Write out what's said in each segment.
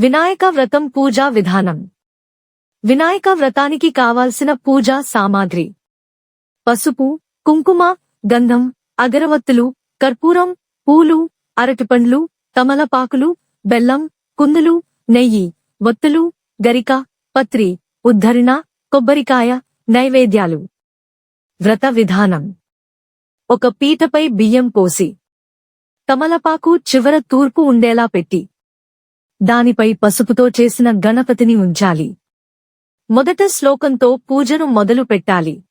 వినాయక వ్రతం పూజా విధానం. వినాయక వ్రతానికి కావాల్సిన పూజా సామాగ్రి. పసుపు కుంకుమ గంధం అగరవత్తులు కర్పూరం పూలు అరటిపండ్లు తమలపాకులు బెల్లం కుందులు నెయ్యి వత్తులు గరిక పత్రి ఉద్ధరణ కొబ్బరికాయ నైవేద్యాలు. వ్రత విధానం. ఒక పీటపై బియ్యం పోసి. తమలపాకు చివర తూర్పు ఉండేలా పెట్టి. దానిపై పసుపుతో చేసిన గణపతిని ఉంచాలి. మొదట శ్లోకంతో పూజను మొదలు పెట్టాలి.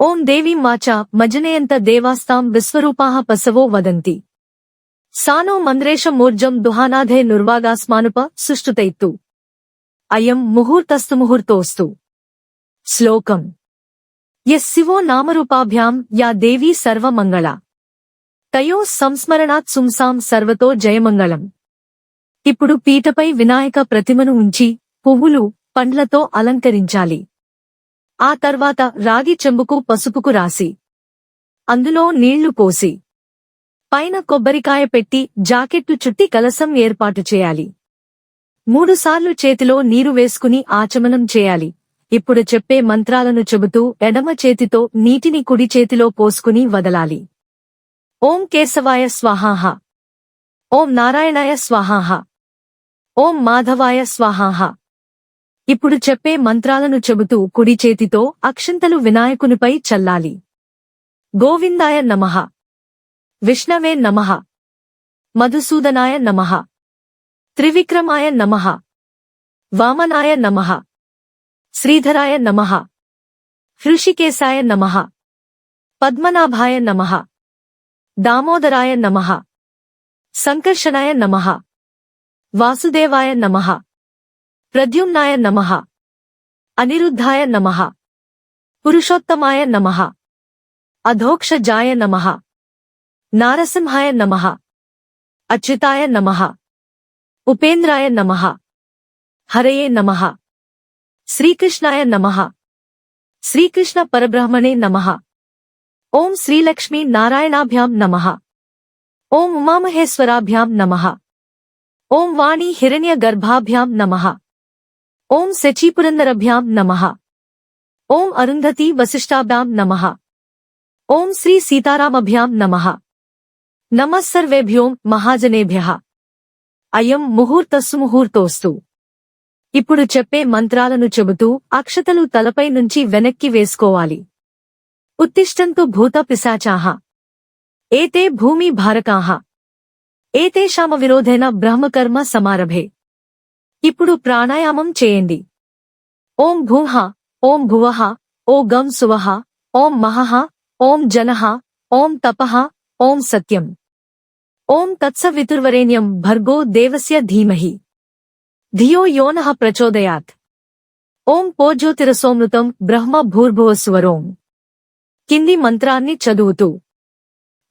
ఓం దేవీం వాచ మజనయంత దేవాస్తాం విశ్వరూపాహ పసవో వదంతి. సానో మంద్రేషమూర్జం దుహానాధే నుర్వాగాస్మానుప సుష్టుతైత్తు. అయం ముహూర్తస్తు ముహూర్తోస్తు. శ్లోకం. ఎస్ శివో నామరూపాభ్యాం యా దేవీ సర్వమంగళ. తయో సంస్మరణాత్ సుంసాం సర్వతో జయమంగళం. ఇప్పుడు పీటపై వినాయక ప్రతిమను ఉంచి పువ్వులు పండ్లతో అలంకరించాలి. ఆ తర్వాత రాగి చెంబుకు పసుపుకు రాసి అందులో నీళ్ళు పోసి పైన కొబ్బరికాయ పెట్టి జాకెట్టు చుట్టి కలసం ఏర్పాటు చేయాలి. మూడుసార్లు చేతిలో నీరు వేసుకుని ఆచమనం చేయాలి. ఇప్పుడు చెప్పే మంత్రాలను చెబుతూ ఎడమ చేతితో నీటిని కుడి చేతిలో పోసుకుని వదలాలి. ఓం కేశవాయ స్వాహాహ. ఓం నారాయణాయ స్వాహాహ. ఓం మాధవాయ స్వాహాహ. ఇప్పుడు చెప్పే మంత్రాలను చెబుతూ కుడి చేతితో అక్షంతలు వినాయకునిపై చల్లాలి. గోవిందాయ నమః. విష్ణవే నమః. మధుసూదనాయ నమః. త్రివిక్రమాయ నమః. వామనాయ నమః. శ్రీధరాయ నమః. హృషికేశాయ నమః. పద్మనాభాయ నమః. దామోదరాయ నమః. సంకర్షణాయ నమః. వాసుదేవాయ నమః ప్రద్యుమ్నాయ నమః అనిరుద్ధాయ నమః పురుషోత్తమాయ నమః అధోక్షజాయ నమః నారసింహాయ నమః అచ్యుతాయ నమః ఉపేంద్రాయ నమః హరయే నమః శ్రీకృష్ణాయ నమః శ్రీకృష్ణ పరబ్రహ్మణే నమః ఓం శ్రీలక్ష్మీ నారాయణాభ్యాం నమః ఓం ఉమామహేశ్వరాభ్యాం నమః ఓం వాణి హిరణ్య గర్భాభ్యాం నమః ఓం శచీపురందరభ్యాం నమః ఓం అరుంధతి వశిష్టాభ్యాం నమః ఓం శ్రీ సీతారామభ్యాం నమః నమః సర్వేభ్యోం మహాజనేభ్యః అయం ముహూర్తస్సు ముహూర్తోస్తు ఇప్పుడు చెప్పే మంత్రాలను చెబుతూ అక్షతలు తలపై నుంచి వెనక్కి వేసుకోవాలి ఉత్తిష్టంతు భూత పిశాచాః ఏతే భూమి భారకాః ఏతేషామ విరోధేన బ్రహ్మకర్మ సమారభే. ఇప్పుడు ప్రాణాయామం చేయండి. ఓం భూహ ఓం భువహ ఓ గం సువహ ఓం మహహ ఓం జనహ ఓం తపహ ఓం సత్యం. ఓం తత్సవితుర్వరేణ్యం భర్గో దేవస్య ధీమహి. ధియో యోనః ప్రచోదయాత్. ఓం పోజ్యోతిరసోమృతం బ్రహ్మ భూర్భువస్వరోం. కింది మంత్రాన్ని చదువుతూ.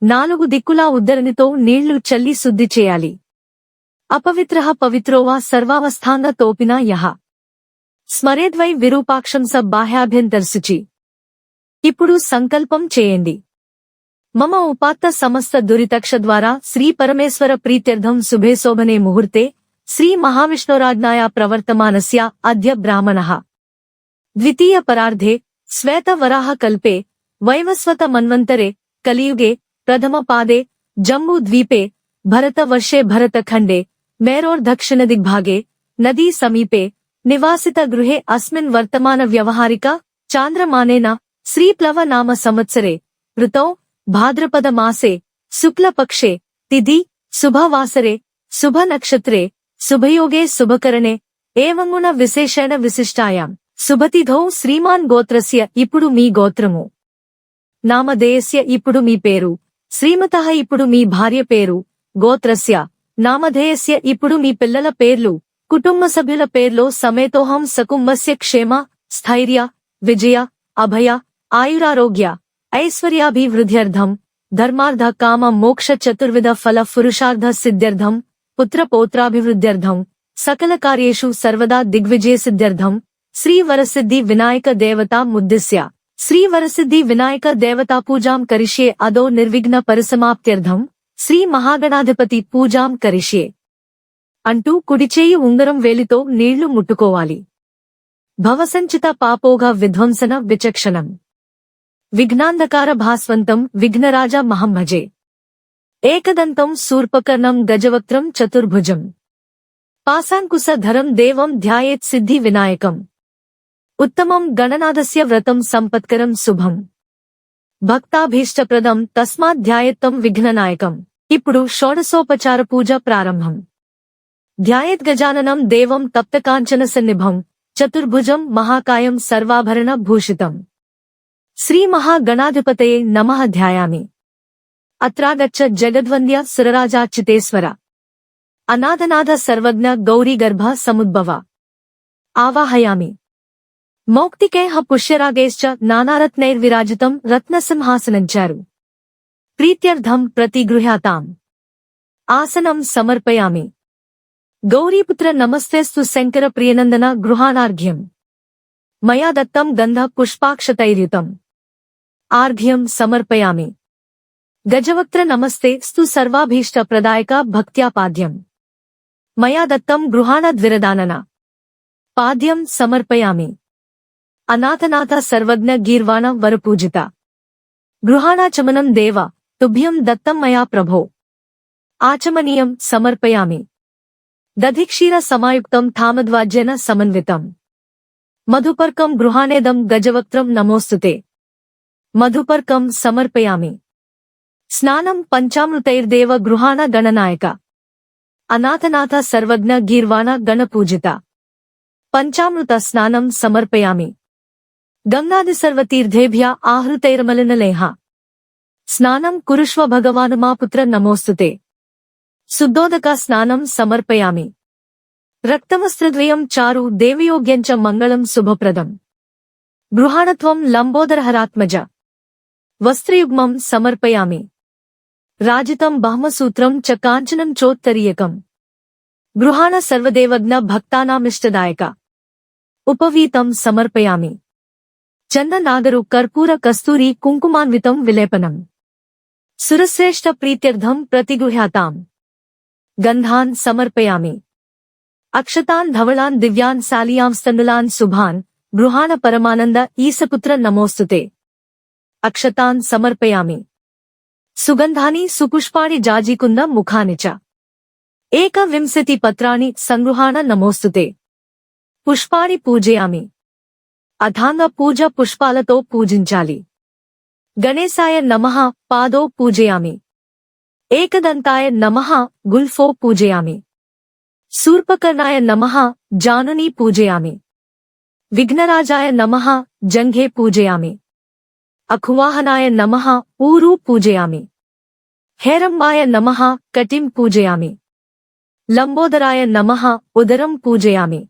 నాలుగు దిక్కులా ఉద్దరణితో నీళ్ళు చల్లి శుద్ధి చేయాలి. అపవిత్రః పవిత్రోవా సర్వావస్థాంగ తోపినా యహ. స్మరేద్వై విరూపాక్షం స బాహ్యాభ్యంతర్శుచి ఇప్పుడు సంకల్పం చేయండి. మమ ఉపాత్త సమస్త దురితక్ష ద్వారా శ్రీ పరమేశ్వర ప్రీత్యర్థం శుభే శోభనే ముహూర్తే శ్రీ మహావిష్ణోరాజ్ఞాయ ప్రవర్తమానస్య అద్య బ్రాహ్మణ. ద్వితీయ పరార్ధే శ్వేతవరాహ కల్పే వైవస్వత మన్వంతరే కలియుగే ప్రథమ పాదే జమ్మూ ద్వీపే భరతవర్షే భరతఖండే మేరోర్దక్షిణదిగ్భాగే నదీ సమీపే నివాసిత గృహే అస్మిన్ వర్తమాన వ్యవహారిక చాంద్రమానేన శ్రీప్లవ నామ సంవత్సరే ఋతౌ భాద్రపద మాసే శుక్లపక్షే తిథి శుభవాసరే శుభ నక్షత్రే శుభయోగే శుభకరణే ఏవంగుణ విశేషణ విశిష్టాయాం శుభతిథౌ శ్రీమాన్ గోత్రస్య ఇప్పుడు మీ గోత్రము నామధేయస్య ఇప్పుడు మీ పేరు శ్రీమత ఇప్పుడు మీ భార్య పేరు గోత్రస్య. నామధేయస్య ఇప్పుడు మీ పిల్లల పేర్లు కుటుంబ సభ్యుల పేర్లో సమేతోహం సకుమ్మస్య క్షేమ స్థైర్య విజయ అభయ ఆయురారోగ్య ఐశ్వర్యాభివృద్ధ్యర్థం ధర్మార్థ కామ మోక్ష చతుర్విధ ఫల పురుషార్థ సిద్ధ్యర్థం పుత్రపోత్రాభివృద్ధ్యర్థం సకల కార్యేషు సర్వదా దిగ్విజయ సిద్ధ్యర్థం శ్రీవరసిద్ధి వినాయక దేవతా ముద్దిశ్య శ్రీ వరసిద్ధి వినాయక దేవతా పూజాం కరిష్యే అదో నిర్విఘ్న పరిసమాప్త్యర్థం. శ్రీ మహాగణాధిపతి పూజాం కరిష్యే. అంటూ కుడిచేయి ఉంగరం వేలితో నీళ్ళు ముట్టుకోవాలి. భవసంచిత పాపోగా విధ్వంసన విచక్షణం. విఘ్నాంధకార భాస్వంతం విఘ్నరాజ మహమ్మజే ఏకదంతం శూర్పకర్ణం గజవక్త్రం చతుర్భుజం. పాశాంకుశ ధరం దేవం ధ్యాయేత్ సిద్ధి వినాయకం. ఉత్తమం గణనాథస్య వ్రతం సంపత్కరం శుభం భక్తాభీష్టప్రదం తస్మాధ్యాయత్తం విఘ్ననాయకం ఇప్పుడు షోడశోపచార పూజ ప్రారంభం ధ్యాయేత్ గజాననం దేవం తప్తకాంచన సన్నిభం చతుర్భుజం మహాకాయం సర్వాభరణ భూషితం శ్రీమహాగణాధిపతయే నమః ధ్యాయామి అత్రాగచ్చ జగద్వంద్య సురరాజాచ్యుతేశ్వర అనాథనాథ సర్వజ్ఞ గౌరీగర్భ సముద్భవ ఆవాహయామి మౌక్తికేహ పుష్యరాగేశ్చ నానారత్నైర్విరాజితం రత్నసింహాసనంచారు ప్రీత్యర్థం ప్రతిగృహ్యాతాం ఆసనం సమర్పయామి గౌరీపుత్ర నమస్తేస్తు శంకర ప్రియనందన గృహానార్ఘ్యం మయా దత్తం గంధ పుష్పాక్షతైర్యుతం ఆర్ఘ్యం సమర్పయామి గజవక్త్ర నమస్తే స్తు సర్వాభీష్ట ప్రదాయక భక్త్యాపాద్యం మయా దత్తం గృహాణ ద్విరదానన పాద్యం సమర్పయామి अनाथनाथ सर्वज्ञ गीर्वाण वरपूजित गृहाणा चमनम देव तुभ्यं दत्तम मया प्रभो आचमनीय समर्पयामि दधिक्षीर सयुक्त थामध्वाज्यन समन्वित मधुपर्क गृहानेद गजवक्त नमोस्तुते मधुपर्क समर्पयामि स्ना पंचामृतर्देव गृहाण गणनायक अनाथनाथ सर्वज्ञ गीर्वाण गणपूजिता पंचामृत स्ना समर्पयामि गंगाधिसर्वतीर्थेभ्य आहृतैर्मलिनलेह। स्नानं कुरुष्व भगवानुमा पुत्र नमोस्तुते शुद्धोदक स्नानं समर्पयामि। रक्तवस्त्रद्वयं चारु देवयोग्यञ्च मङ्गलं शुभप्रदम्। बृहाणत्वं लम्बोदरहरात्मज। वस्त्रयुग्मं समर्पयामि। राजितं बह्मसूत्रं च काञ्चनं चोत्तरीयकम्। बृहाण सर्वदेवज्ञ भक्तानामिष्टदायक। उपवीतं समर्पयामि। చందనాగరు కర్పూర కస్తూరి కుంకుమాన్వితం విలేపనం సురశ్రేష్ఠ ప్రీత్యర్థం ప్రతిగృహ్యాతాం గంధాన్ సమర్పయామి అక్షతాన్ ధవళాన్ దివ్యాన్ శాలియాంస్తనులాన్ శుభాన్ గృహాణ పరమానంద ఈసపుత్ర నమోస్తుతే అక్షతాన్ సమర్పయామి సుగంధాని సుపుష్పాణి జాజీకుంద ముఖాని చ ఏకవింశతి పత్రాణి సంగృహాణ నమోస్తుతే పుష్పాణి పూజయామి అథాంగ పూజ పుష్పాలతో పూజించాలి గణేశాయ నమః పాదో పూజయామి ఏకదంతాయ నమః గుల్ఫో పూజయామి శూర్పకర్ణాయ నమః జానుని పూజయామి విఘ్నరాజాయ నమః జంఘే పూజయామి అఖువాహనాయ నమః ఊరు పూజయామి హేరంబాయ నమః కటిం పూజయామి లంబోదరాయ నమః ఉదరం పూజయామి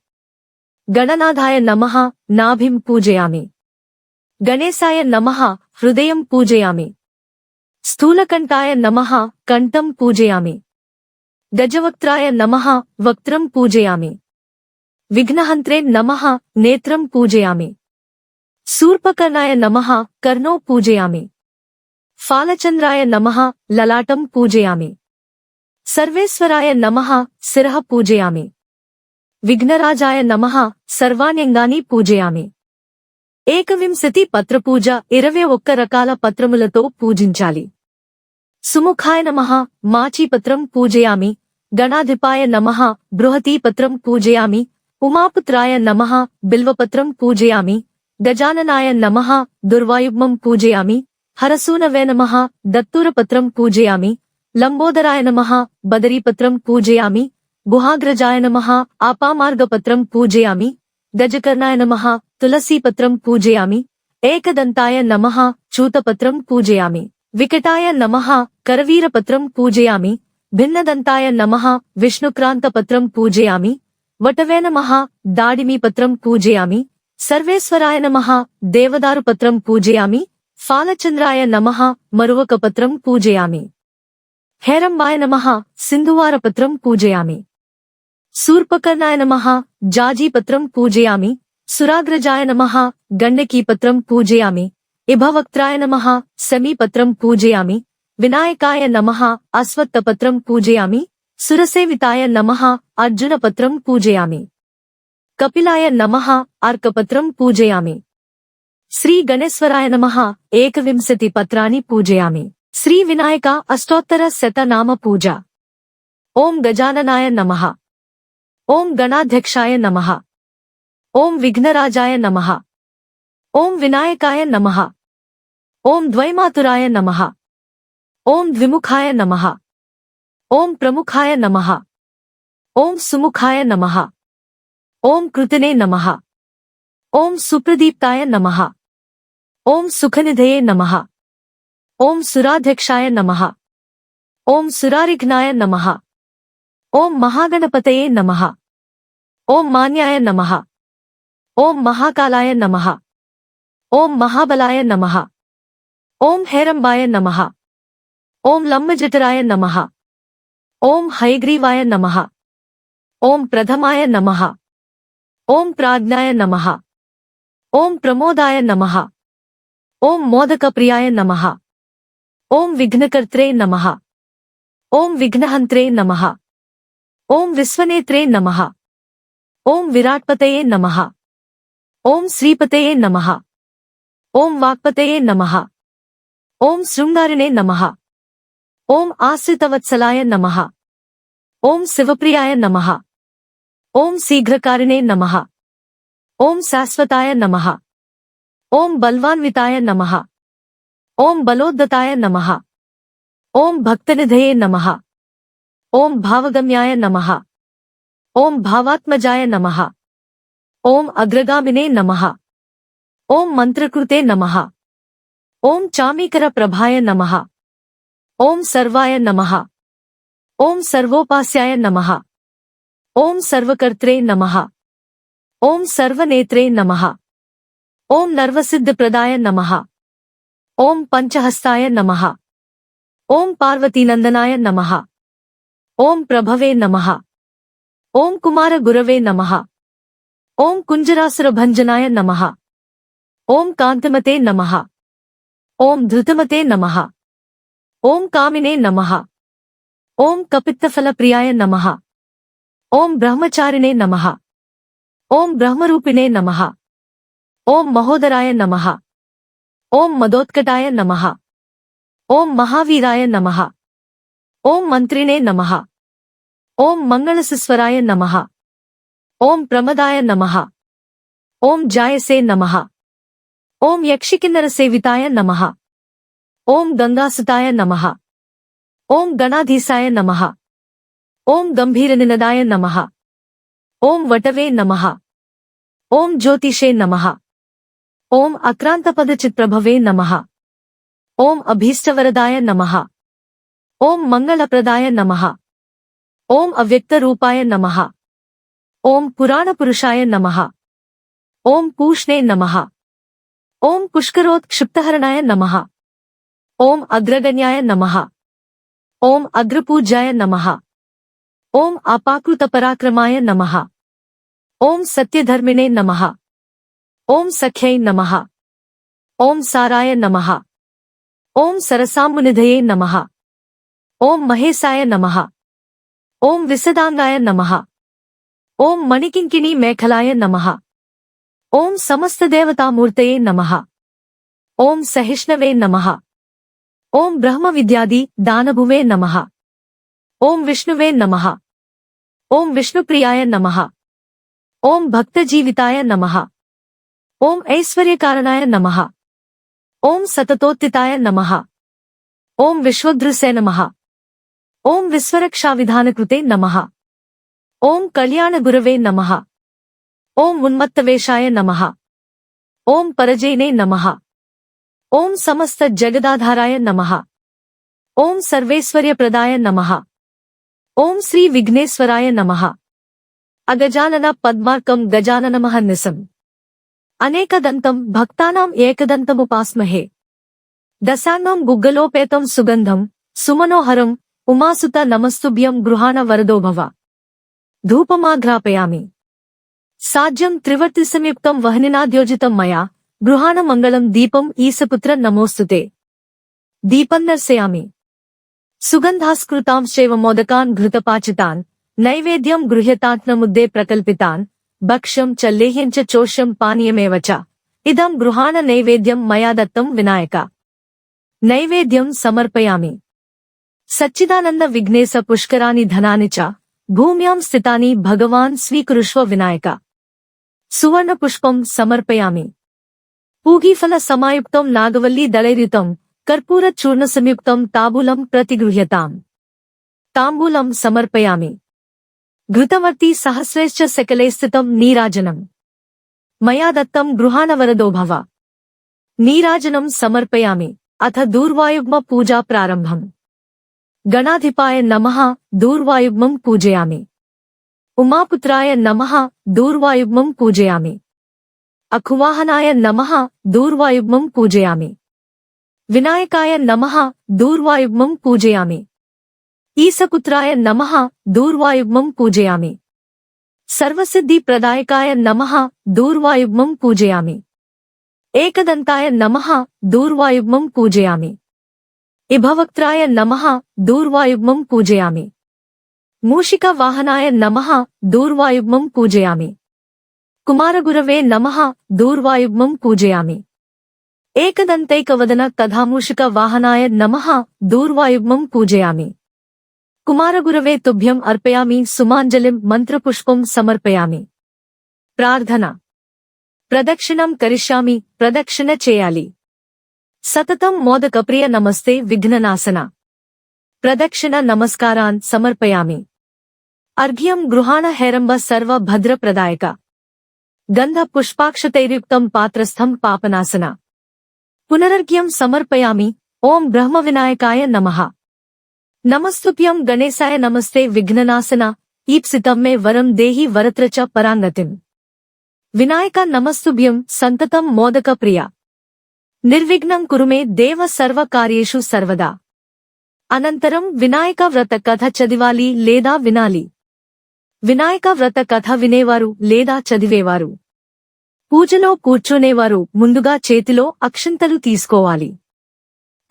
గణనాథాయ నమః నాభిం పూజయామి గణేశాయ నమః హృదయం పూజయామి స్థూలకంఠాయ నమః కంఠం పూజయామి గజవక్త్రాయ నమః వక్త్రం పూజయామి విఘ్నహంత్రే నమః నేత్రం పూజయామి శూర్పకర్ణాయ నమః కర్ణో పూజయామి ఫాలచంద్రాయ నమః లలాటం పూజయామి సర్వేశ్వరాయ నమః శిరః పూజయామి విఘ్నరాజాయ నమః సర్వాణ్యంగాని పూజయామి ఏకవింశతి పత్రపూజ ఇరవై ఒక్క రకాల పత్రములతో పూజించాలి సుముఖాయ నమః మాచీపత్రం పూజయామి గణాధిపాయ నమః బృహతీపత్రం పూజయామి ఉమాపుత్రాయ నమః బిల్వపత్రం పూజయామి గజాననాయ నమః దుర్వాయుగ్మం పూజయామి హరసూనవే నమః దత్తూరపత్రం పూజయామి లంబోదరాయ నమః బదరీపత్రం పూజయామి గుహాగ్రజాయ నమః ఆపామార్గపత్రం పూజయామి గజకర్ణాయ నమః తులసీపత్రం పూజయామి ఏకదంతాయ నమః చూతపత్రం పూజయామి వికటాయ నమః కరవీరపత్రం పూజయామి భిన్నదంతాయ నమః విష్ణుక్రాంతపత్రం పూజయామి వటవే నమః దాడిమీపత్రం పూజయామి సర్వేశ్వరాయ నమః దేవదారుపత్రం పూజయామి ఫాలచంద్రాయ నమః మరువకపత్రం పూజయామి హేరంబాయ నమః సింధువారపత్రం పూజయామి सूर्पकर्णाय नम जाजीपत्रं पूजयाम सुराग्रजाय नम गंडकीपत्र पूजयामि इभवक्ताय नम समीपत्रं पूजयाम विनायकाय नम अश्वत्थपत्रं पूजयामि सुरसेताय नम अर्जुनपत्र पूजयाम कपिलाय नम अर्कपत्र पूजयाम श्री गणेशराय नम एक पत्राणि पूजयाम श्री विनायका अष्टोत्तर शतनाम पूजा ओम गजाननाय नमः ओम गणाध्यक्षाय नमः ओम विघ्नराजाय नमः ओम विनायकाय नमः ओम द्वैमातुराय नमः ओम द्विमुखाय नमः ओम प्रमुखाय नमः ओम सुमुखाय नमः ओम कृतने नमः ओम सुप्रदीप्ताय नमः ओम सुखनिधये नमः ओम सुराध्यक्षाय नमः ओम सुरारिघ्नाय नमः ఓం మహాగణపతయే నమః ఓం మాన్యాయ నమః ఓం మహాకాలాయ నమః ఓం మహాబలాయ నమః ఓం హేరంబాయ నమః ఓం లంబజఠరాయ నమః ఓం హైగ్రీవాయ నమః ఓం ప్రథమాయ నమః ఓం ప్రాజ్ఞాయ నమః ఓం ప్రమోదాయ నమః ఓం మోదకప్రియాయ నమః ఓం విఘ్నకర్త్రే నమః ఓం విఘ్నహంత్రే నమః ఓం విశ్వనేత్రే నమః ఓం విరాట్పతయే నమః ఓం శ్రీపతయే నమః ఓం వాక్పతయే నమః ఓం శృంగారిణే నమః ఓం ఆశ్రితవత్సలాయ నమః ఓం శివప్రియాయ నమః ఓం శీఘ్రకారిణే నమః ఓం శాశ్వతాయ నమః ఓం బల్వాన్వితాయ నమః ఓం బలోద్దతాయ నమః ఓం భక్తనిధయే నమః ओम भावगम्याय नमः ओम भावात्मजाय नमः ओम अग्रगामिने नमः ओम मंत्रकृते नमः ओम चामीकर प्रभाय नमः ओम सर्वाय नमः ओम सर्वोपास्याय नमः ओम सर्वकर्त्रे नमः ओम सर्वनेत्रे नमः ओम नर्वसिद्धप्रदाय नमः ओम पंचहस्ताय नमः ओम पार्वतीनंदनाय नमः ఓం ప్రభవే నమః ఓం కుమార గురవే నమః ఓం కుంజరాసుర భంజనాయ నమః ఓం కాంతిమతే నమః ఓం ధృతమతే నమః ఓం కామినే నమః ఓం కపిత్తఫలప్రియాయ నమః ఓం బ్రహ్మచారిణే నమః ఓం బ్రహ్మరూపిణే నమః ఓం మహోదరాయ నమః ఓం మదోత్కటాయ నమః ఓం మహావీరాయ నమః ओम मंत्रिणे नमः ओम मंगलसिस्वराय नमः ओम प्रमदाय नमः ओम जायसे नमः ओम यक्षिकिन्नर सेविताय नमः ओम गंगासुताय नमः ओम गणाधीसाय नमः ओम गंभीर निनदाय नमः ओम वटवे नमः ओम ज्योतिषे नमः ओम अक्रांतपदचित्प्रभवे नमः ओम अभीष्टवरदाय नमः ओम मंगलप्रदाय नमः ओम अव्यक्तरूपाय नमः ओम पुराणपुरुषाय नमः ओम पूष्णे नमः ओम पुष्करोत्क्षिप्तहरणाय नमः ओम अग्रगण्याय नमः ओम अग्रपूज्याय नमः ओम अपाकृतपराक्रमाय नमः ओम सत्यधर्मिणे नमः ओम सख्य नमः ओम साराय नमः ओम सरसामुनिधये नमः ओम महेशाय नमः ओम विसदांगाय नमः ओम मणिकिंकिनी मेखलाय नमः ओम समस्त देवतामूर्तये नमः ओम सहिष्णवे नमः ओम ब्रह्म विद्यादि दानभुवे नमः ओम विष्णुवे नमः ओम विष्णुप्रियाय नमः ओम भक्तजीविताय नमः ओम ऐश्वर्यकारणाय नमः ओम सततोत्थिताय नमः ओम विश्वद्रुसे नमः ఓం విశ్వరక్షావిధానకృతే నమః ఓం కళ్యాణగురవే నమః ఓం ఉన్మత్తవేషాయ నమః ఓం పరజైనే నమః ఓం సమస్త జగదాధారాయ నమః ఓం సర్వేశ్వర్యప్రదాయ నమః ఓం శ్రీ విఘ్నేశ్వరాయ నమః అగజానన పద్మార్కం గజాననమహన్నిసం అనేకదంతం భక్తానాం ఏకదంతముపాస్మహే దశాన్నం గుగ్గలోపేతం సుగంధం సుమనోహరం ఉమాసుత నమస్తుభ్యం గృహాణ వరదోభవ. ధూపమాఘ్రాపయామి. సాధ్యం త్రివర్తి సంయుక్తం వహనినాద్యోజితం మయా. గృహాణ మంగళం దీపం ఈసపుత్ర నమోస్తుతే. దీపం నర్శయామి సుగంధాస్కృతాంశైవ మోదకాన్ ఘృతపాచితాన్. నైవేద్యం గృహ్యతాత్నముద్దే ప్రకల్పితాన్. భక్ష్యం చ లేహ్యంచ చోష్యం పానీయమేవ చ. ఇదం గృహాణ నైవేద్యం మయా దత్తం వినాయక. నైవేద్యం సమర్పయామి. సచ్చిదానంద విఘ్నేశ పుష్కరాని ధనాని చ భూమ్యాం స్థితాని భగవాన్ స్వీకృష్వ వినాయక సువర్ణ పుష్పం సమర్పయామి పూగీఫల సమాయుక్తం నాగవల్లి దళైరితం కర్పూర చూర్ణ సంయుక్తం తాబూలం ప్రతిగృహ్యతాం తాంబూలం సమర్పయామి ఘృతవర్తి సహస్రైశ్చ సకలే స్థితం నీరాజనం మయా దత్తం గృహాణవరదో భవ నీరాజనం సమర్పయామి అథ దూర్వాయుగ్మ పూజా गणाधिपाय नमः दूर्वायुम पूजयामि उमापुत्राय नमः दूर्वायुम पूजयामि अखुवाहनाय नमः दूर्वायुम पूजयामि विनायकाय नमः दूर्वायुम पूजयामि ईसपुत्राय नमः दूर्वायुम पूजयामि सर्वसिद्धिप्रदायकाय नमः दूर्वायुम पूजयामि एकदंताय नमः दूर्वायुम पूजयामि इभवक्त्राय नमः दूर्वायुग्मं पूजयामि मूषिकवाहनाय नमः दूर्वायुग्मं पूजयामि कुमारगुरवे नमः दूर्वायुग्मं पूजयामि एकदन्तैकवदन तथामूषिकवाहनाय नमः दूर्वायुग्मं पूजयामि कुमारगुरवे तुभ्यम् अर्पयामि सुमाञ्जलिं मन्त्रपुष्पं समर्पयामि प्रार्थना प्रदक्षिणं करिष्यामि प्रदक्षिण चेयाली सततम् मोदक प्रिय नमस्ते विघ्ननासना प्रदक्षिण नमस्कारान् समर्पयामि अर्घ्यम् गृहाण हैरम्ब सर्व भद्र प्रदायक गन्ध पुष्पाक्षतैर्युक्तम् पात्रस्थम् पापनासन पुनरर्घ्यम् समर्पयामि ओम् ब्रह्मविनायकाय नमः नमस्तुभ्यम् गणेशाय नमस्ते विघ्ननासना ईप्सितम् मे वरम् देहि वरत्र च पराङ्गतिम् विनायक नमस्तुभ्यम् सन्ततम् मोदक प्रिया నిర్విఘ్నం కురుమే దేవ సర్వకార్యేషు సర్వదా. అనంతరం వినాయక వ్రత కథ చదివాలి లేదా వినాలి? వినాయక వ్రత కథ వినేవారు లేదా చదివేవారు? పూజలో కూర్చునేవారు ముందుగా చేతిలో అక్షంతలు తీసుకోవాలి.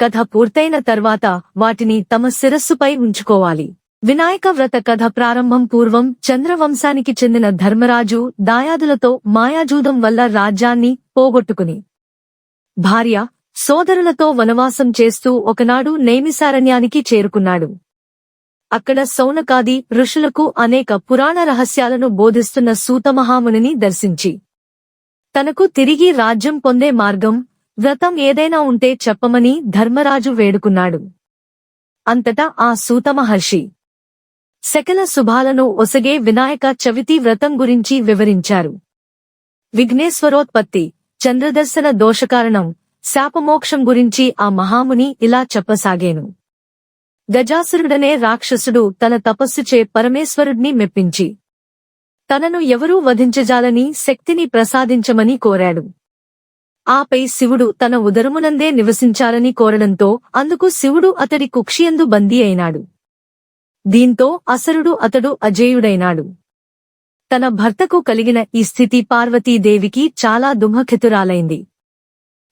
కథ పూర్తయిన తర్వాత వాటిని తమ శిరస్సుపై ఉంచుకోవాలి. వినాయక వ్రత కథ ప్రారంభం పూర్వం చంద్రవంశానికి చెందిన ధర్మరాజు దాయాదులతో మాయాజూదం వల్ల రాజ్యాన్ని పోగొట్టుకుని భార్య సోదరులతో వనవాసం చేస్తూ ఒకనాడు నైమిసారణ్యానికి చేరుకున్నాడు. అక్కడ సౌనకాది ఋషులకు అనేక పురాణ రహస్యాలను బోధిస్తున్న సూతమహామునిని దర్శించి తనకు తిరిగి రాజ్యం పొందే మార్గం వ్రతం ఏదైనా ఉంటే చెప్పమని ధర్మరాజు వేడుకున్నాడు. అంతటా ఆ సూతమహర్షి సకల శుభాలను ఒసగే వినాయక చవితి వ్రతం గురించి వివరించారు. విఘ్నేశ్వరోత్పత్తి చంద్రదర్శన దోషకారణం. శాపమోక్షం గురించి ఆ మహాముని ఇలా చెప్పసాగాను. గజాసురుడనే రాక్షసుడు తన తపస్సుచే పరమేశ్వరుడిని మెప్పించి తనను ఎవరూ వధించజాలని శక్తిని ప్రసాదించమని కోరాడు. ఆపై శివుడు తన ఉదరమునందే నివసించాలని కోరడంతో అందుకు శివుడు అతడి కుక్షియందు బందీ అయినాడు. దీంతో అసరుడు అతడు అజేయుడైనాడు. తన భర్తకు కలిగిన ఈ స్థితి పార్వతీదేవికి చాలా దుమఖితురాలైంది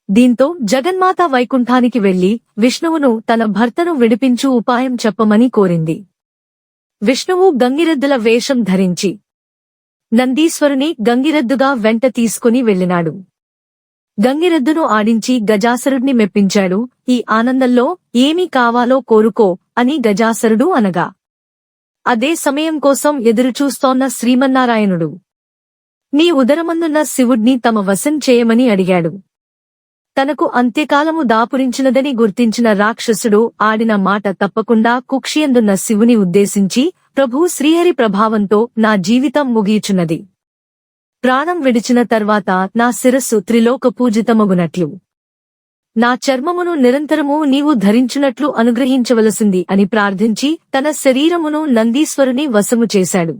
దీంతో జగన్మాత వైకుంఠానికి వెళ్ళి విష్ణువును తన భర్తను విడిపించు ఉపాయం చెప్పమని కోరింది. విష్ణువు గంగిరెద్దుల వేషం ధరించి నందీశ్వరుని గంగిరెద్దుగా వెంట తీసుకుని వెళ్ళినాడు. గంగిరెద్దును ఆడించి గజాసరుడిని మెప్పించాడు. ఈ ఆనందంలో ఏమీ కావాలో కోరుకో అని గజాసరుడు అనగా అదే సమయం కోసం ఎదురుచూస్తోన్న శ్రీమన్నారాయణుడు. నీ ఉదరమందున్న శివుడ్ని తమ వశం చేయమని అడిగాడు. తనకు అంత్యకాలము దాపురించినదని గుర్తించిన రాక్షసుడు ఆడిన మాట తప్పకుండా కుక్షియందున్న శివుని ఉద్దేశించి ప్రభు శ్రీహరి ప్రభావంతో నా జీవితం ముగియుచున్నది. ప్రాణం విడిచిన తర్వాత నా శిరస్సు త్రిలోక పూజితమగునట్లు నా చర్మమును నిరంతరము నీవు ధరించునట్లు అనుగ్రహించవలసింది అని ప్రార్థించి తన శరీరమును నందీశ్వరుని వశము చేశాడు.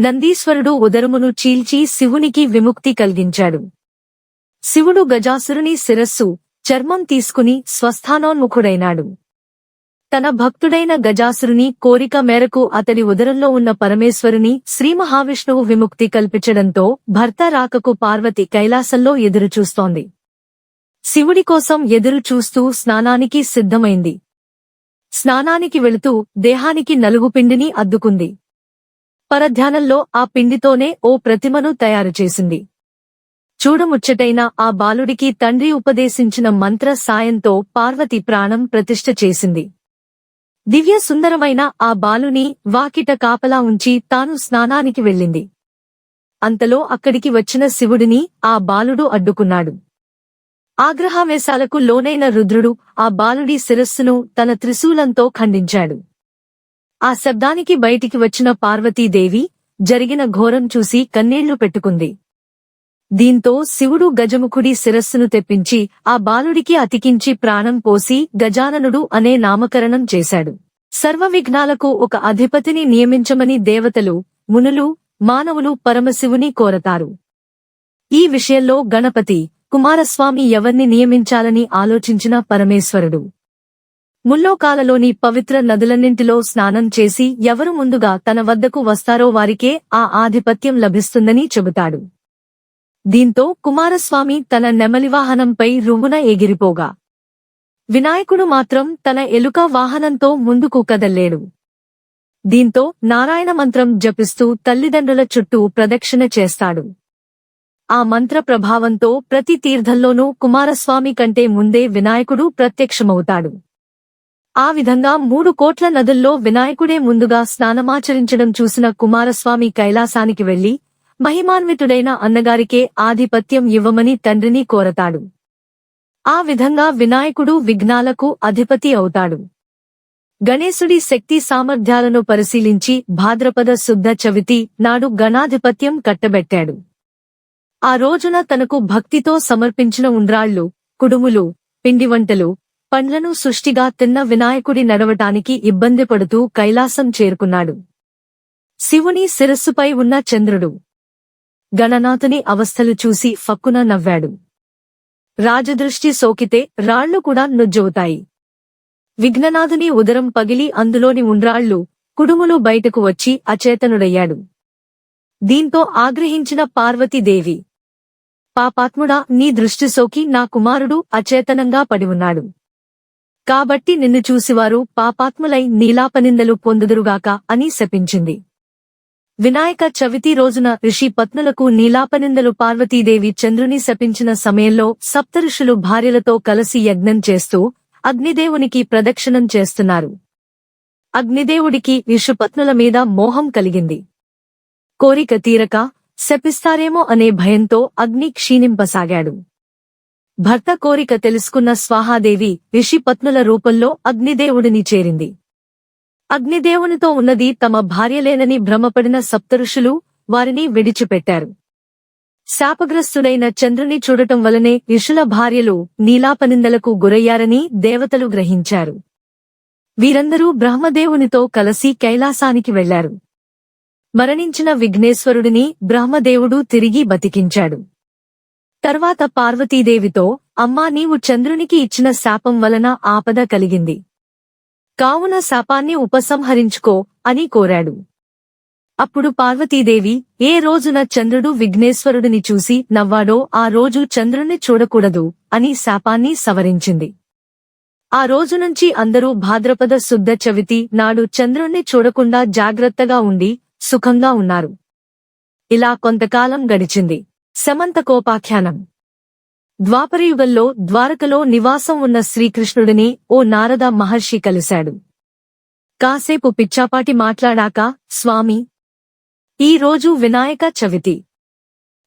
నందీశ్వరుడు ఉదరమును చీల్చి శివునికి విముక్తి కలిగించాడు. శివుడు గజాసురుని శిరస్సు చర్మం తీసుకుని స్వస్థానోన్ముఖుడైనాడు. తన భక్తుడైన గజాసురుని కోరిక మేరకు అతడి ఉదరంలో ఉన్న పరమేశ్వరుని శ్రీ మహావిష్ణువు విముక్తి కల్పించడంతో భర్త రాకకు పార్వతి కైలాసంలో ఎదురుచూస్తోంది. శివుడి కోసం ఎదురు చూస్తూ స్నానానికి సిద్ధమైంది. స్నానానికి వెళుతూ దేహానికి నలుగు పిండిని అద్దుకుంది. పరధ్యానంలో ఆ పిండితోనే ఓ ప్రతిమను తయారు చేసింది. చూడముచ్చటైన ఆ బాలుడికి తండ్రి ఉపదేశించిన మంత్ర సాయంతో పార్వతి ప్రాణం ప్రతిష్ఠ చేసింది. దివ్య సుందరమైన ఆ బాలుని వాకిట కాపలా ఉంచి తాను స్నానానికి వెళ్ళింది. అంతలో అక్కడికి వచ్చిన శివుడిని ఆ బాలుడు అడ్డుకున్నాడు. ఆగ్రహావేశాలకు లోనైన రుద్రుడు ఆ బాలుడి శిరస్సును తన త్రిశూలంతో ఖండించాడు. ఆ శబ్దానికి బయటికి వచ్చిన పార్వతీదేవి జరిగిన ఘోరం చూసి కన్నీళ్ళు పెట్టుకుంది. దీంతో శివుడు గజముఖుడి శిరస్సును తెప్పించి ఆ బాలుడికి అతికించి ప్రాణం పోసి గజాననుడు అనే నామకరణం చేశాడు. సర్వ విఘ్నాలకు ఒక అధిపతిని నియమించమని దేవతలు మునులు మానవులు పరమశివుని కోరతారు. ఈ విషయంలో గణపతి కుమారస్వామి ఎవర్ని నియమించాలని ఆలోచించిన పరమేశ్వరుడు. ముల్లోకాలలోని పవిత్ర నదులన్నింటిలో స్నానం చేసి ఎవరు ముందుగా తన వద్దకు వస్తారో వారికే ఆ ఆధిపత్యం లభిస్తుందని చెబుతాడు. దీంతో కుమారస్వామి తన నెమలివాహనంపై రువ్వున ఎగిరిపోగా. వినాయకుడు మాత్రం తన ఎలుక వాహనంతో ముందుకు కదల్లేడు. దీంతో నారాయణ మంత్రం జపిస్తూ తల్లిదండ్రుల చుట్టూ ప్రదక్షిణ చేస్తాడు. ఆ మంత్ర ప్రభావంతో ప్రతి తీర్థంలోనూ కుమారస్వామి కంటే ముందే వినాయకుడు ప్రత్యక్షమవుతాడు. ఆ విధంగా మూడు కోట్ల నదుల్లో వినాయకుడే ముందుగా స్నానమాచరించడం చూసిన కుమారస్వామి కైలాసానికి వెళ్ళి మహిమాన్వితుడైన అన్నగారికే ఆధిపత్యం ఇవ్వమని తండ్రిని కోరతాడు. ఆ విధంగా వినాయకుడు విఘ్నాలకు అధిపతి అవుతాడు. గణేశుడి శక్తి సామర్థ్యాలను పరిశీలించి భాద్రపద శుద్ధ చవితి నాడు గణాధిపత్యం కట్టబెట్టాడు. ఆ రోజున తనకు భక్తితో సమర్పించిన ఉండ్రాళ్ళు కుడుములు పిండివంటలు పండ్లను సృష్టిగా తిన్న వినాయకుడి నడవటానికి ఇబ్బంది పడుతూ కైలాసం చేరుకున్నాడు. శివుని శిరస్సుపై ఉన్న చంద్రుడు గణనాథుని అవస్థలు చూసి ఫక్కున నవ్వాడు. రాజదృష్టి సోకితే రాళ్ళు కూడా నుజ్జవుతాయి. విఘ్ననాథుని ఉదరం పగిలి అందులోని ఉండ్రాళ్ళు కుడుములు బయటకు వచ్చి అచేతనుడయ్యాడు. దీంతో ఆగ్రహించిన పార్వతీదేవి పాపాత్ముడా నీ దృష్టి సోకి నా కుమారుడు అచేతనంగా పడి ఉన్నాడు. కాబట్టి నిన్ను చూసివారు పాపాత్ములై నీలాపనిందలు పొందుదురుగాక అని శపించింది. వినాయక చవితి రోజున ఋషి పత్నులకు నీలాపనిందలు పార్వతీదేవి చంద్రుని శపించిన సమయంలో సప్తఋషులు భార్యలతో కలిసి యజ్ఞం చేస్తూ అగ్నిదేవునికి ప్రదక్షిణం చేస్తున్నారు. అగ్నిదేవుడికి ఋషుపత్నుల మీద మోహం కలిగింది. కోరిక తీరక శపిస్తారేమో అనే భయంతో అగ్ని క్షీణింపసాగాడు. భర్త కోరిక తెలుసుకున్న స్వాహాదేవి ఋషిపత్నుల రూపంలో అగ్నిదేవుడిని చేరింది. అగ్నిదేవునితో ఉన్నది తమ భార్యలేనని భ్రమపడిన సప్తఋషులు వారిని విడిచిపెట్టారు. శాపగ్రస్తుడైన చంద్రుని చూడటం వలనే ఋషుల భార్యలు నీలాపనిందలకు గురయ్యారని దేవతలు గ్రహించారు. వీరందరూ బ్రహ్మదేవునితో కలసి కైలాసానికి వెళ్ళారు. మరణించిన విఘ్నేశ్వరుడిని బ్రహ్మదేవుడు తిరిగి బతికించాడు. తర్వాత పార్వతీదేవితో అమ్మా నీవు చంద్రునికి ఇచ్చిన శాపం వలన ఆపద కలిగింది. కావున శాపాన్ని ఉపసంహరించుకో అని కోరాడు. అప్పుడు పార్వతీదేవి ఏ రోజున చంద్రుడు విఘ్నేశ్వరుడిని చూసి నవ్వాడో ఆ రోజు చంద్రుణ్ణి చూడకూడదు అని శాపాన్ని సవరించింది. ఆ రోజు నుంచి అందరూ భాద్రపద శుద్ధ చవితి నాడు చంద్రుణ్ణి చూడకుండా జాగ్రత్తగా ఉండి సుఖంగా ఉన్నారు. ఇలా కొంతకాలం గడిచింది. శమంతకోపాఖ్యానం ద్వాపరయుగంలో ద్వారకలో నివాసం ఉన్న శ్రీకృష్ణుడిని ఓ నారద మహర్షి కలిశాడు. కాసేపు పిచ్చాపాటి మాట్లాడాక స్వామి! ఈ రోజు వినాయక చవితి.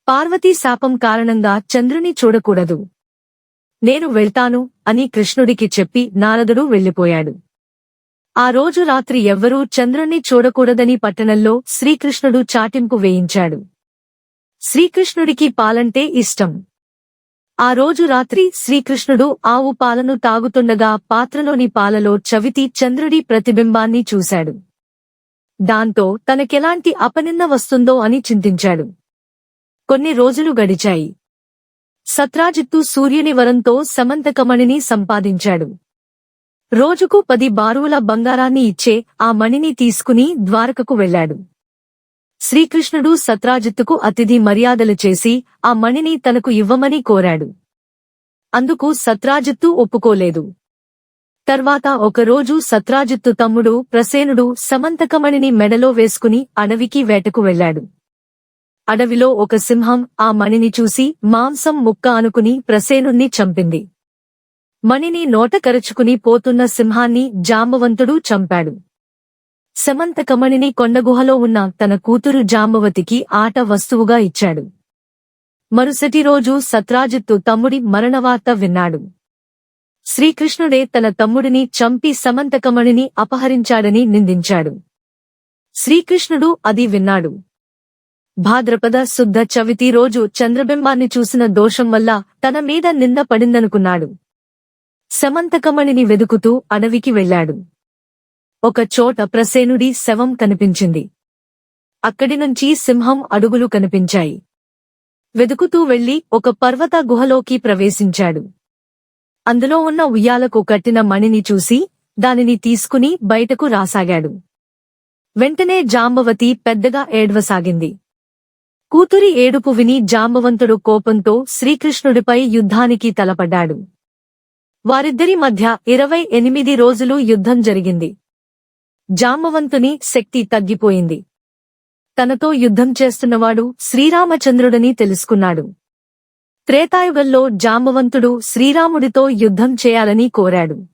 పార్వతీ శాపం కారణంగా చంద్రుని చూడకూడదు. నేను వెళ్తాను అని కృష్ణుడికి చెప్పి నారదుడు వెళ్ళిపోయాడు ఆ రోజు రాత్రి ఎవ్వరూ చంద్రుణ్ణి చూడకూడదని పట్టణంలో శ్రీకృష్ణుడు చాటింపు వేయించాడు. శ్రీకృష్ణుడికి పాలంటే ఇష్టం. ఆ రోజు రాత్రి శ్రీకృష్ణుడు ఆవు పాలను తాగుతుండగా పాత్రలోని పాలలో చవితి చంద్రుడి ప్రతిబింబాన్ని చూశాడు. దాంతో తనకెలాంటి అపనింద వస్తుందో అని చింతించాడు. కొన్ని రోజులు గడిచాయి. సత్రాజిత్తు సూర్యుని వరంతో సమంతకమణిని సంపాదించాడు. రోజుకు పది బారువుల బంగారాన్ని ఇచ్చే ఆ మణిని తీసుకుని ద్వారకకు వెళ్ళాడు శ్రీకృష్ణుడు సత్రాజిత్తుకు అతిథి మర్యాదలు చేసి ఆ మణిని తనకు ఇవ్వమని కోరాడు. అందుకు సత్రాజిత్తు ఒప్పుకోలేదు. తర్వాత ఒకరోజు సత్రాజిత్తు తమ్ముడు ప్రసేనుడు సమంతకమణిని మెడలో వేసుకుని అడవికి వేటకు వెళ్ళాడు. అడవిలో ఒక సింహం ఆ మణిని చూసి మాంసం ముక్క అనుకుని ప్రసేనుణ్ణి చంపింది. మణిని నోట కరుచుకుని పోతున్న సింహాన్ని జాంబవంతుడు చంపాడు. సమంతకమణిని కొండగుహలో ఉన్న తన కూతురు జాంబవతికి ఆట వస్తువుగా ఇచ్చాడు. మరుసటి రోజు సత్రాజిత్తు తమ్ముడి మరణవార్త విన్నాడు. శ్రీకృష్ణుడే తన తమ్ముడిని చంపి సమంతకమణిని అపహరించాడని నిందించాడు. శ్రీకృష్ణుడు అది విన్నాడు. భాద్రపద శుద్ధ చవితి రోజు చంద్రబింబాన్ని చూసిన దోషం వల్ల తన మీద నింద పడిందనుకున్నాడు. సమంతకమణిని వెదుకుతూ అడవికి వెళ్ళాడు. ఒక చోట ప్రసేనుడి శవం కనిపించింది. అక్కడి నుంచి సింహం అడుగులు కనిపించాయి. వెదుకుతూ వెళ్ళి ఒక పర్వత గుహలోకి ప్రవేశించాడు. అందులో ఉన్న ఉయ్యాలకు కట్టిన మణిని చూసి దానిని తీసుకుని బయటకు రాసాగాడు. వెంటనే జాంబవతి పెద్దగా ఏడ్వసాగింది. కూతురి ఏడుపు విని జాంబవంతుడు కోపంతో శ్రీకృష్ణుడిపై యుద్ధానికి తలపడ్డాడు. వారిద్దరి మధ్య ఇరవై ఎనిమిది రోజులు యుద్ధం జరిగింది. జాంబవంతుని శక్తి తగ్గిపోయింది. తనతో యుద్ధం చేస్తున్నవాడు శ్రీరామచంద్రుడని తెలుసుకున్నాడు. త్రేతాయుగంలో జాంబవంతుడు శ్రీరాముడితో యుద్ధం చేయాలని కోరాడు.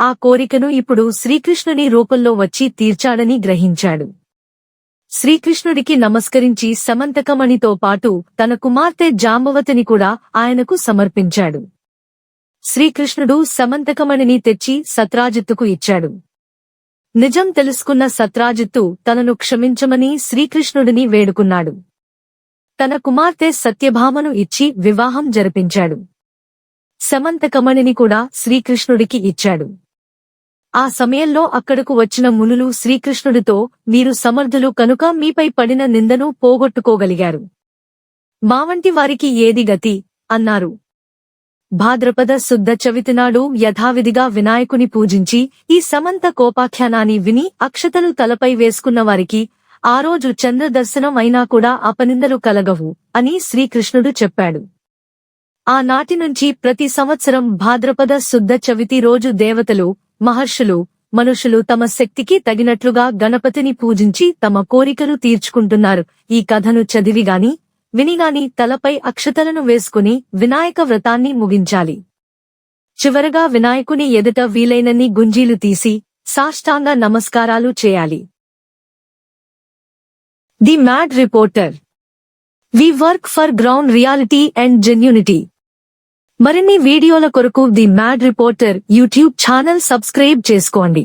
ఆ కోరికను ఇప్పుడు శ్రీకృష్ణుని రూపంలో వచ్చి తీర్చాడని గ్రహించాడు. శ్రీకృష్ణుడికి నమస్కరించి సమంతకమణితో పాటు తన కుమార్తె జాంబవతిని కూడా ఆయనకు సమర్పించాడు. శ్రీకృష్ణుడు సమంతకమణిని తెచ్చి సత్రాజిత్తుకు ఇచ్చాడు. నిజం తెలుసుకున్న సత్రాజిత్తు తనను క్షమించమని శ్రీకృష్ణుడిని వేడుకున్నాడు. తన కుమార్తె సత్యభామను ఇచ్చి వివాహం జరిపించాడు. సమంతకమణిని కూడా శ్రీకృష్ణుడికి ఇచ్చాడు. ఆ సమయంలో అక్కడకు వచ్చిన మునులు శ్రీకృష్ణుడితో మీరు సమర్థులు కనుక మీపై పడిన నిందను పోగొట్టుకోగలిగారు. మావంటి వారికి ఏది గతి? అన్నారు. భాద్రపద శుద్ధ చవితినాడు యథావిధిగా వినాయకుని పూజించి ఈ సమంత కోపాఖ్యానాన్ని విని అక్షతలు తలపై వేసుకున్న వారికి ఆ రోజు చంద్రదర్శనం అయినా కూడా అపనిందలు కలగవు అని శ్రీకృష్ణుడు చెప్పాడు. ఆనాటి నుంచి ప్రతి సంవత్సరం భాద్రపద శుద్ధ చవితి రోజు దేవతలు మహర్షులు మనుషులు తమ శక్తికి తగినట్లుగా గణపతిని పూజించి తమ కోరికలు తీర్చుకుంటున్నారు. ఈ కథను చదివిగాని వినిగాని తలపై అక్షతలను వేసుకుని వినాయక వ్రతాన్ని ముగించాలి. చివరగా వినాయకుని ఎదుట వీలైనన్ని గుంజీలు తీసి సాష్టాంగ నమస్కారాలు చేయాలి. The mad reporter. We work for ground reality and genuinity. మరిన్ని వీడియోల కొరకు the mad reporter YouTube channel subscribe చేసుకోండి.